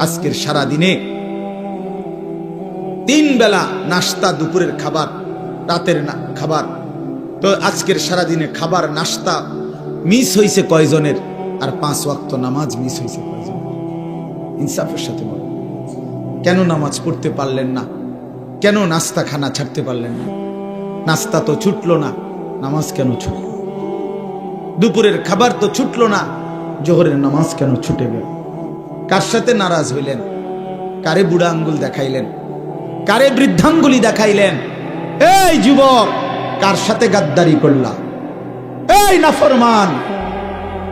আজকের সারা দিনে তিন বেলা নাস্তা, দুপুরের খাবার, রাতের খাবার। তো আজকের সারা দিনে খাবার, নাস্তা মিস হয়েছে কয়জনের? আর পাঁচ ওয়াক্ত নামাজ মিস হয়েছে কয়জনের? ইনসাফের সাথে বলো। কেন নামাজ পড়তে পারলেন না? কেন নাস্তা খানা ছাড়তে পারলেন না? নাস্তা তো ছুটলো না, নামাজ কেন ছুটলো? দুপুরের খাবার তো ছুটলো না, জোহরের নামাজ কেন ছুটে গেল? কার সাথে নারাজ হইলেন? কারে বুড়া আঙ্গুল দেখাইলেন? কারে বৃদ্ধাঙ্গুলি দেখাইলেন? এই যুবক, কার সাথে গাদ্দারি করলা? এই নাফরমান,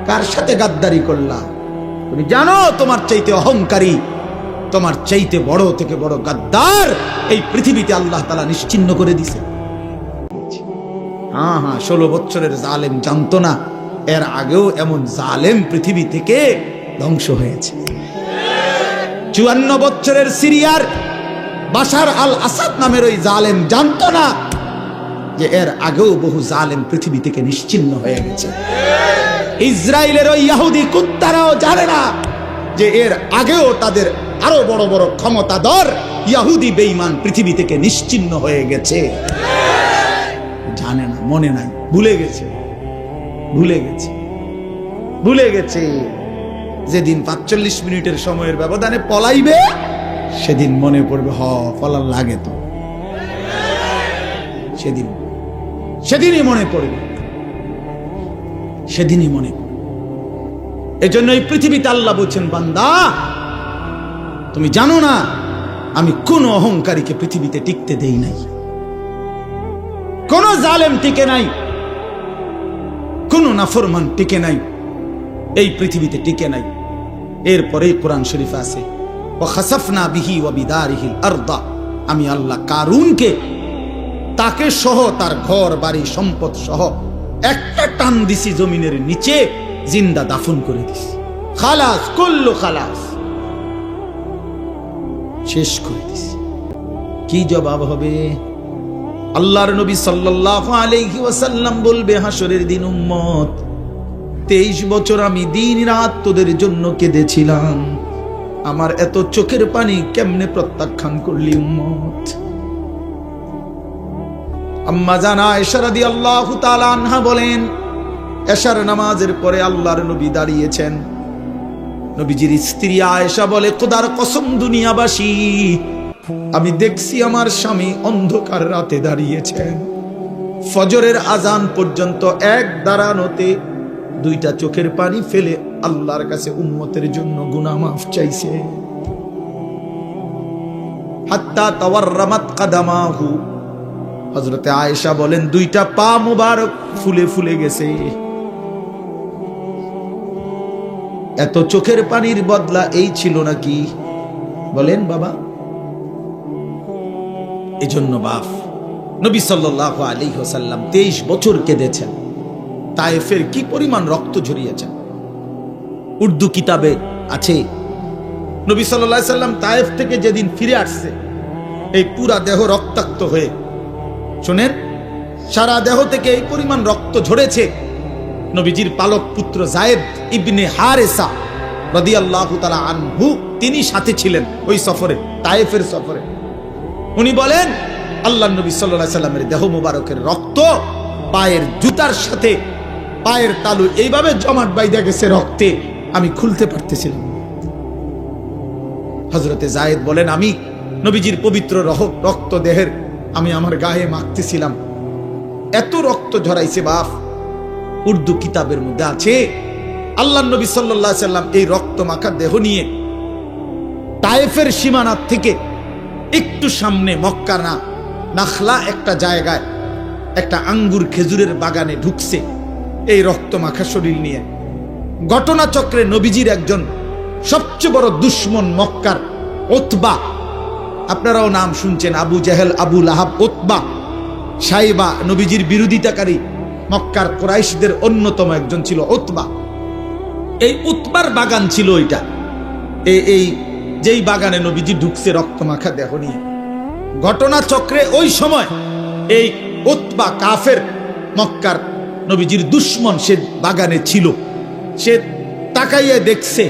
কার সাথে গাদ্দারি করলা? তুমি জানো তোমার চাইতে অহংকারী, তোমার চাইতে বড় থেকে বড় গাদ্দার এই পৃথিবীতে আল্লাহ তালা নিশ্চিন্ন করে দিছে। হ্যাঁ হ্যাঁ ষোলো বছরের জালেম জানতো না, এর আগেও এমন জালেম পৃথিবী থেকে ধ্বংস হয়েছে। চুয়ান্ন বছরের সিরিয়ার বাশার আল আসাদ নামের ওই জালেম জানত না যে এর আগেও বহু জালেম পৃথিবী থেকে নিশ্চিন্ন হয়ে গেছে। ইসরায়েলের ওই ইহুদি কুত্তারাও জানে না যে এর আগেও তাদের আরও বড় বড় ক্ষমতাধর ইয়াহুদি বেঈমান পৃথিবী থেকে নিশ্চিন্ন হয়ে গেছে। জানে না, মনে নাই, ভুলে গেছে ভুলে গেছে ভুলে গেছে। যেদিন পাঁচচল্লিশ মিনিটের সময়ের ব্যবধানে পলাইবে, সেদিন মনে পড়বে, হ পলার লাগে তো। সেদিন, সেদিনই মনে পড়বে। সেদিনই মনে পড়বে। এজন্য এই পৃথিবীতে আল্লাহ বলছেন, বান্দা, তুমি জানো না, আমি কোন অহংকারীকে পৃথিবীতে টিকতে দেই নাই। কোন জালেম টিকে নাই, কোন নাফরমান টিকে নাই, এই পৃথিবীতে টিকে নাই। এরপরেই কোরআন শরীফ আছে। ও খাসাফনা বিহি ও বিদারিহিল আরদা। আমি আল্লাহ কারুনকে, তাকে সহ তার ঘর, বাড়ি, সম্পদ সহ একটা টান দিছি জমিনের নিচে, জিন্দা দাফন করে দিছি। খালাস করল খালাস। শেষ করে দিছি। কি জবাব হবে? আল্লাহর নবী সাল্লাল্লাহু আলাইহি ওয়াসাল্লাম বলবে হাসরের দিন উম্মত। তেইশ বছর আমি দিন রাত তোদের জন্য কেঁদেছিলাম। আমার এত চোখের পানি কেমনে প্রত্যাখ্যান করলি উম্মত? আম্মা জানা এশারাদি আল্লাহ আনহা বলেন, এশার নামাজের পরে আল্লাহর নবী দাঁড়িয়েছেন। নবীজির স্ত্রী আয়েশা বলে, খোদার কসম দুনিয়াবাসী, আমি দেখছি আমার স্বামী অন্ধকার রাতে দাঁড়িয়েছেন। ফজরের আজান পর্যন্ত এক দাঁড়ানোতে দুইটা চোখের পানি ফেলে আল্লাহর কাছে উম্মতের জন্য গুনাহ মাফ চাইছে। হযরতে আয়েশা বলেন, দুইটা পা মুবারক ফুলে ফুলে গেছে। এত চোখের পানির বদলা এই ছিল নাকি? বলেন বাবা। এজন্য বাপ নবী সাল্লাল্লাহু আলাইহি ওয়াসাল্লাম 23 বছর কেঁদেছেন। তায়েফের কি পরিমাণ রক্ত ঝরিয়েছেন? উর্দু কিতাবে আছে, নবী আলাইহি সাল্লাম তায়েফ থেকে যেদিন ফিরে আসছে, এই পুরা দেহ রক্তাক্ত হয়ে, শোনেন, সারা দেহ থেকে এই পরিমাণ রক্ত ঝরেছে, নবীজির পালক পুত্র জায়েদ ইবনে হারেসা তাআলা আনহু, তিনি সাথে ছিলেন ওই সফরে, তায়েফের সফরে। উনি বলেন আল্লাহ নবী সাল্লাহ সাল্লামের দেহ মুবারকের রক্ত, পায়ের জুতার সাথে পায়ের তালু এইভাবে জমাট বাইদা গেছে রক্তে। আমি খুলতে পারতেছিলাম হজরতে জায়েদ বলেন, আমি নবীজির পবিত্র রক্ত দেহের আমি আমার গায়ে মাখতেছিলাম। এত রক্ত ঝরাইছে বাপ। উর্দু কিতাবের মধ্যে আছে আল্লাহ নবী সাল্লাহ সাল্লাম এই রক্ত মাখা দেহ নিয়ে তায়েফের সীমানার থেকে একটু সামনে মক্কা না, নাখলা একটা জায়গায় একটা আঙ্গুর খেজুরের বাগানে ঢুকছে। এই রক্ত মাখা শরীর নিয়ে। ঘটনাচক্রে নবীজির একজন সবচেয়ে বড় দুশ্মন মক্কার ওতবা। আপনারাও নাম শুনছেন, আবু জাহেল, আবু লাহাব ওতবা। সাইবা নবীজির বিরোধিতাকারী মক্কার কোরাইশদের অন্যতম একজন ছিল ওতবা। এই উতবার বাগান ছিল ওইটা। এই যেই বাগানে নবীজি ঢুকছে রক্তমাখা দেহ নিয়ে। ঘটনা চক্রে ওই সময় এই উতবা কাফের মক্কার নবীজির দুশ্মন সে বাগানে ছিল। সে তাকাইয়ে দেখছে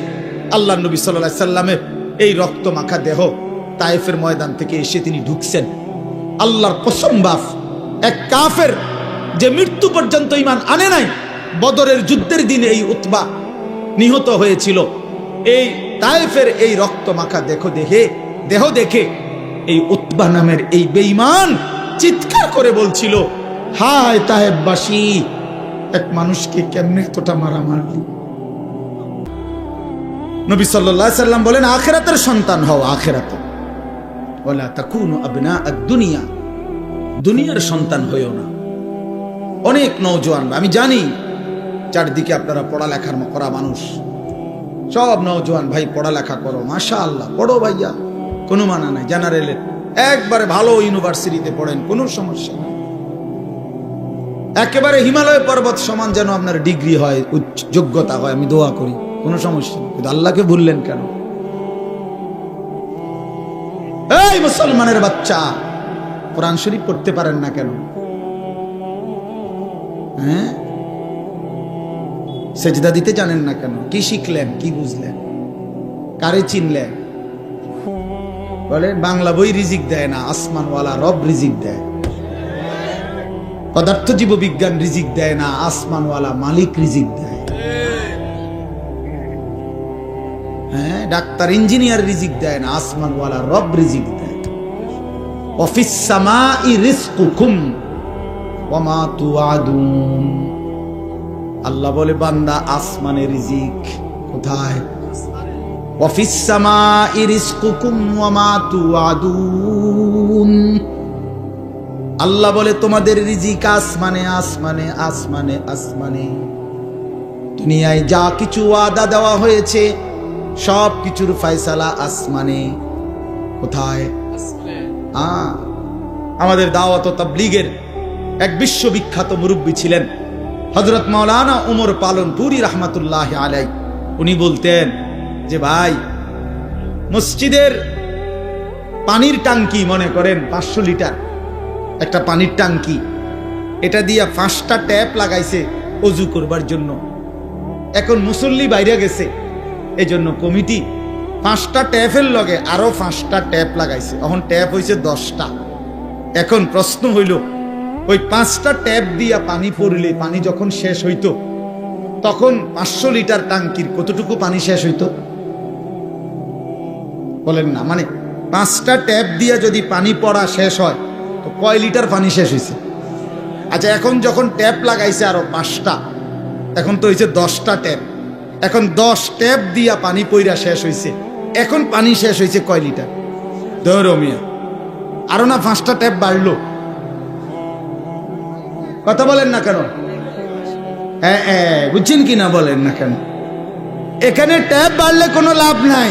আল্লাহ নবী সাল্লাহ সাল্লামের এই রক্ত মাখা দেহ। তায়েফের ময়দান থেকে এসে তিনি ঢুকছেন। আল্লাহর কসম বাফ এক কাফের যে মৃত্যু পর্যন্ত ইমান আনে নাই, বদরের যুদ্ধের দিনে এই উৎবা নিহত হয়েছিল। এই তায়েফের এই রক্ত মাখা দেখো দেখে দেহ দেখে এই উৎবা নামের এই বেঈমান চিৎকার করে বলছিল, হায় তায়েববাসী এক মানুষকে কেমনে এতটা মারা মারলি নবী আলাইহি সাল্লাম বলেন, আখেরাতের সন্তান হও, আখেরাতে। ওলা তাকুনু আবনা দুনিয়া। দুনিয়ার সন্তান হইও না। অনেক নওজোয়ান, আমি জানি, চারদিকে আপনারা পড়ালেখার করা মানুষ। সব নওজোয়ান, ভাই, পড়ালেখা করো মাশা আল্লাহ পড়ো ভাইয়া। কোনো মানা নাই, জেনারেলের। একবারে ভালো ইউনিভার্সিটিতে পড়েন, কোনো সমস্যা নেই। একেবারে হিমালয় পর্বত সমান যেন আপনার ডিগ্রি হয় যোগ্যতা হয়, আমি দোয়া করি, কোনো সমস্যা নেই। কিন্তু আল্লাহকে ভুললেন কেন? এই মুসলমানের বাচ্চা, কোরআন শরীফ পড়তে পারেন না কেন? হ্যাঁ? সেজদা দিতে জানেন না কেন? কি শিখলেন, কি বুঝলেন? কারে চিনলেন? বলে বাংলা বই রিজিক দেয় না, আসমানওয়ালা রব রিজিক দেয়। পদার্থ জীব বিজ্ঞান রিজিক দেয় না, আসমানওয়ালা মালিক রিজিক দেয়। হ্যাঁ ডাক্তার, ইঞ্জিনিয়ার রিজিক দেয় না, আসমানওয়ালা রব রিজিক দেয়। অফিস সামা ই সামাই রিজকুকুম ওয়া তুআদুন আল্লাহ বলে, বান্দা, আসমানে রিজিক কোথায়? অফিস সামা ই সামাই রিজকুকুম ওয়া তুআদুন আল্লাহ বলে তোমাদের রিজিক আসমানে আসমানে আসমানে আসমানে। দুনিয়ায় যা কিছু ওয়াদা দেওয়া হয়েছে সব কিছুর ফয়সালা আসমানে। কোথায়? আ, আমাদের দাওয়াত ও তাবলীগের এক বিশ্ববিখ্যাত মুরব্বী ছিলেন হজরত মাওলানা উমর পালন পুরি রহমাতুল্লাহ আলাই উনি বলতেন যে ভাই মসজিদের পানির টাঙ্কি মনে করেন পাঁচশো লিটার। একটা পানির টাঙ্কি এটা দিয়া পাঁচটা ট্যাপ লাগাইছে অজু করবার জন্য। এখন মুসল্লি বাইরে গেছে। এই জন্য কমিটি পাঁচটা ট্যাপের লগে আরও পাঁচটা ট্যাপ লাগাইছে। এখন ট্যাপ হয়েছে দশটা। এখন প্রশ্ন হইল, ওই পাঁচটা ট্যাপ দিয়া পানি পড়লে পানি যখন শেষ হইতো, তখন পাঁচশো লিটার টাঙ্কির কতটুকু পানি শেষ হইতো? বলেন না মানে পাঁচটা ট্যাপ দিয়া যদি পানি পড়া শেষ হয় তো কয় লিটার পানি শেষ হয়েছে আচ্ছা এখন যখন ট্যাপ লাগাইছে আরও পাঁচটা, এখন তো হয়েছে দশটা ট্যাপ এখন দশ ট্যাপ দিয়া পানি পইরা শেষ হয়েছে এখন পানি শেষ হয়েছে কয় লিটার? দৌড়মিয়া আরও না পাঁচটা ট্যাপ বাড়লো? কথা বলেন না কেন? হ্যাঁ হ্যাঁ বুঝছেন কি না বলেন না কেন? এখানে ট্যাপ বাড়লে কোনো লাভ নাই।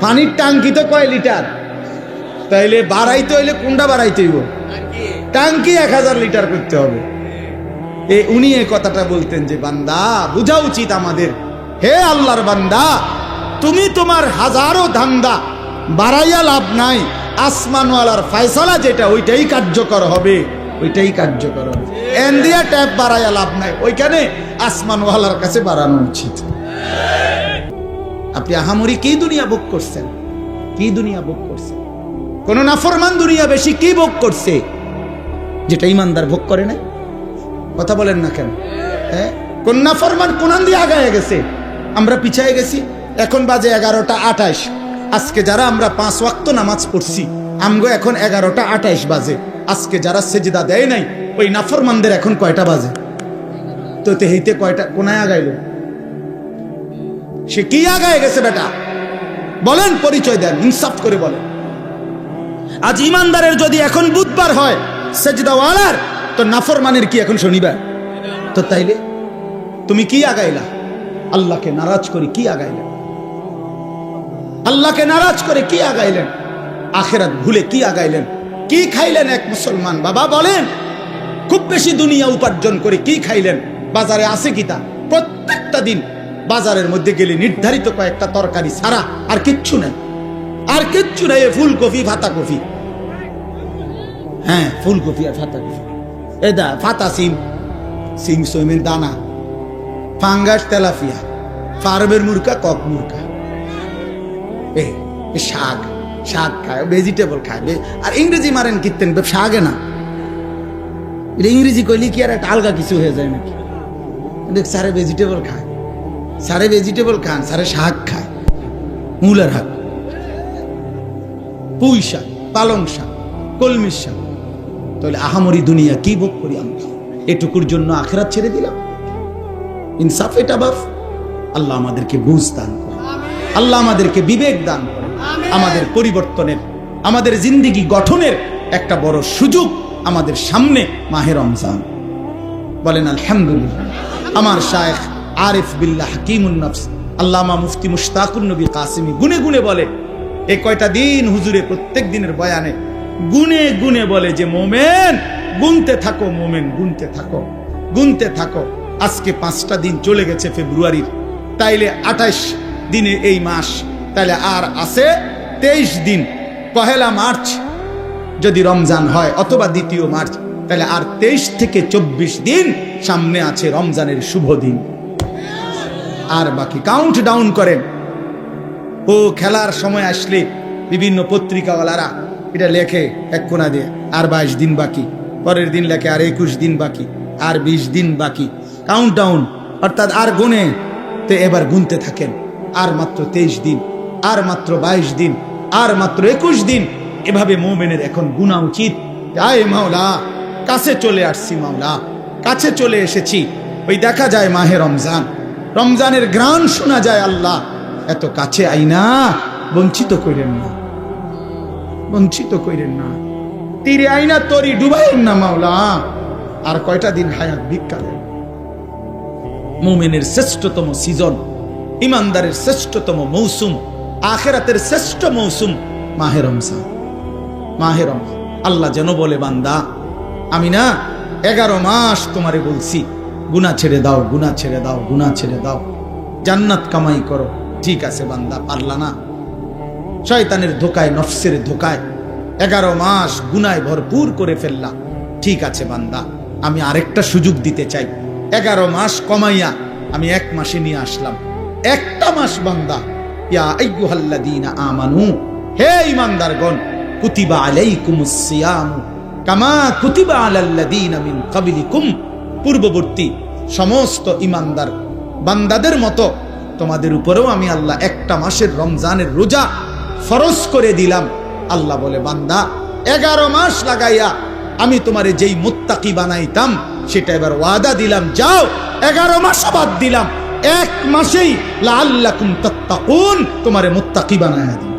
পানির টাঙ্কি তো কয় লিটার? তাইলে বাড়াইতে হইলে কোনটা বাড়াইতে হইব। টাঙ্কি এক হাজার লিটার করতে হবে। এ উনি এই কথাটা বলতেন যে বান্দা বোঝা উচিত আমাদের। হে আল্লাহর বান্দা তুমি তোমার হাজারো ধান্দা বাড়াইয়া লাভ নাই। আসমানওয়ালার ফায়সালা যেটা ওইটাই কার্যকর হবে। ওইটাই কার্যকর হবে। এন দিয়া ট্যাপ বাড়াইয়া লাভ নাই। ওইখানে আসমানওয়ালার কাছে বাড়ানো উচিত। আপনি আহামরি কি দুনিয়া ভোগ করছেন? কি দুনিয়া ভোগ করছেন? কোন নাফরমান দুনিয়া বেশি কি ভোগ করছে? যেটা ইমানদার ভোগ করে না? কথা বলেন না কেন? হ্যাঁ? কোন নাফরমান কোনান দিয়ে আগায় গেছে? আমরা পিছায় গেছি। এখন বাজে এগারোটা আঠাশ। আজকে যারা আমরা পাঁচ ওয়াক্ত নামাজ পড়ছি, আমগো এখন এগারোটা আঠাশ বাজে। আজকে যারা সেজদা দেয় নাই, ওই নাফরমানদের এখন কয়টা বাজে? তো তেহিতে কয়টা, কোনায় আগাইল? সে কি আগায় গেছে বেটা? বলেন পরিচয় দেন, ইনসাফ করে বলেন। আজ ইমানদারের যদি এখন বুধবার হয়, সেজদাওয়ালার, তো নাফরমানের কি এখন শনিবার? তো তাইলে তুমি কি আগাইলা? আল্লাহকে নারাজ করে কি আগাইলেন? আল্লাহকে নারাজ করে কি আগাইলেন? আখেরাত ভুলে কি আগাইলেন? কি খাইলেন এক মুসলমান? বাবা বলেন, খুব বেশি দুনিয়া উপার্জন করে কি খাইলেন? বাজারে আছে কি তা? প্রত্যেকটা দিন বাজারের মধ্যে গেলে নির্ধারিত কয়েকটা তরকারি ছাড়া আর কিচ্ছু নাই। কিচ্ছু নাই ফুলকপি ফাতা কফি হ্যাঁ ফুলকপি আর ফাতা এ দা, ফাতা সিম। সিম সইমের দানা। ফাঙ্গাস তেলাফিয়া ফার্মের মুরকা কক মুরকা এ শাক। শাক খায় ভেজিটেবল খায়। আর ইংরেজি মারেন কীর্তেন শাকে না। এটা ইংরেজি কইলে কি আর একটা আলগা কিছু হয়ে যায় নাকি? দেখ, স্যারে ভেজিটেবল খায়। স্যারে ভেজিটেবল খান, স্যারে শাক খায়। মূলার শাক পুঁই শাক পালং শাক কলমির শাক তাহলে আহামরি দুনিয়া কি ভোগ করি আমরা? এটুকুর জন্য আখেরাত ছেড়ে দিলাম? ইনসাফ এটা বাফ। আল্লাহ আমাদেরকে বুঝ দান করে আল্লাহ আমাদেরকে বিবেক দান করে আমাদের পরিবর্তনের আমাদের জিন্দিগি গঠনের একটা বড় সুযোগ আমাদের সামনে মাহে রমজান। বলেন আলহামদুলিল্লাহ। আমার শায়েখ আরিফ বিল্লাহ হাকিমুন নফস আল্লামা মুফতি মুশতাকুর নবী কাসিমি গুনে গুনে বলে এই কয়টা দিন হুজুরে প্রত্যেক দিনের বয়ানে গুনে গুনে বলে যে, মোমেন, গুনতে থাকো, মোমেন, গুনতে থাকো গুনতে থাকো। আজকে পাঁচটা দিন চলে গেছে ফেব্রুয়ারির। তাইলে আঠাশ দিনে এই মাস, তাইলে আর আছে তেইশ দিন। পহেলা মার্চ যদি রমজান হয়, অথবা দ্বিতীয় মার্চ তাহলে আর তেইশ থেকে চব্বিশ দিন সামনে আছে রমজানের শুভ দিন। আর বাকি কাউন্ট ডাউন করেন। ও খেলার সময় আসলে বিভিন্ন পত্রিকাওয়ালারা এটা লেখে এক কোনা দিয়ে, আর বাইশ দিন বাকি, পরের দিন লেখে আর একুশ দিন বাকি, আর বিশ দিন বাকি। কাউন্ট ডাউন অর্থাৎ আর গুনে তো এবার গুনতে থাকেন, আর মাত্র তেইশ দিন, আর মাত্র বাইশ দিন, আর মাত্র একুশ দিন। এভাবে মোমেনের এখন গুণা উচিত। আয় মাওলা, কাছে চলে আসছি মাওলা, কাছে চলে এসেছি। ওই দেখা যায় মাহে রমজান। রমজানের গ্রান শোনা যায় আল্লাহ। এত কাছে আইনা বঞ্চিত করেন না। বঞ্চিত করেন না। তীরে আইনা তরি ডুবাইন না মাওলা। আর কয়টা দিন হায়াত ভিক্ষা দেন। মুমিনের শ্রেষ্ঠতম সিজন, ইমানদারের শ্রেষ্ঠতম মৌসুম, আখেরাতের শ্রেষ্ঠ মৌসুম মাহে রমজান। মাহে রমজান। আল্লাহ যেন বলে, বান্দা, আমি না এগারো মাস তোমারে বলছি গুনা ছেড়ে দাও গুনা ছেড়ে দাও গুনা ছেড়ে দাও। জান্নাত কামাই করো। ঠিক আছে বান্দা, পারলা না। শয়তানের ধোকায়, নফসের ধোকায় এগারো মাস গুনায় ভরপুর করে ফেললা। ঠিক আছে বান্দা, আমি আরেকটা সুযোগ দিতে চাই। এগারো মাস কমাইয়া আমি এক মাসে নিয়ে আসলাম। একটা মাস বান্দা আমানু, হে ঈমানদারগণ, কুতিবা আলাইকুমুস সিয়াম, কামা কুতিবা আলাল্লাযীনা মিন ক্বাবলিকুম। পূর্ববর্তী সমস্ত ঈমানদার বান্দাদের মতো তোমাদের উপরেও আমি আল্লাহ একটা মাসের রমজানের রোজা ফরজ করে দিলাম। আল্লাহ বলে, বান্দা, এগারো মাস লাগাইয়া আমি তোমারে যেই মুত্তাকি বানাইতাম, সেটা এবার ওয়াদা দিলাম, যাও, এগারো মাস বাদ দিলাম। এক মাসেই লাল্লাকুম তত্তাকুন, তোমারে মুত্তাকি বানাইয়া দিলাম।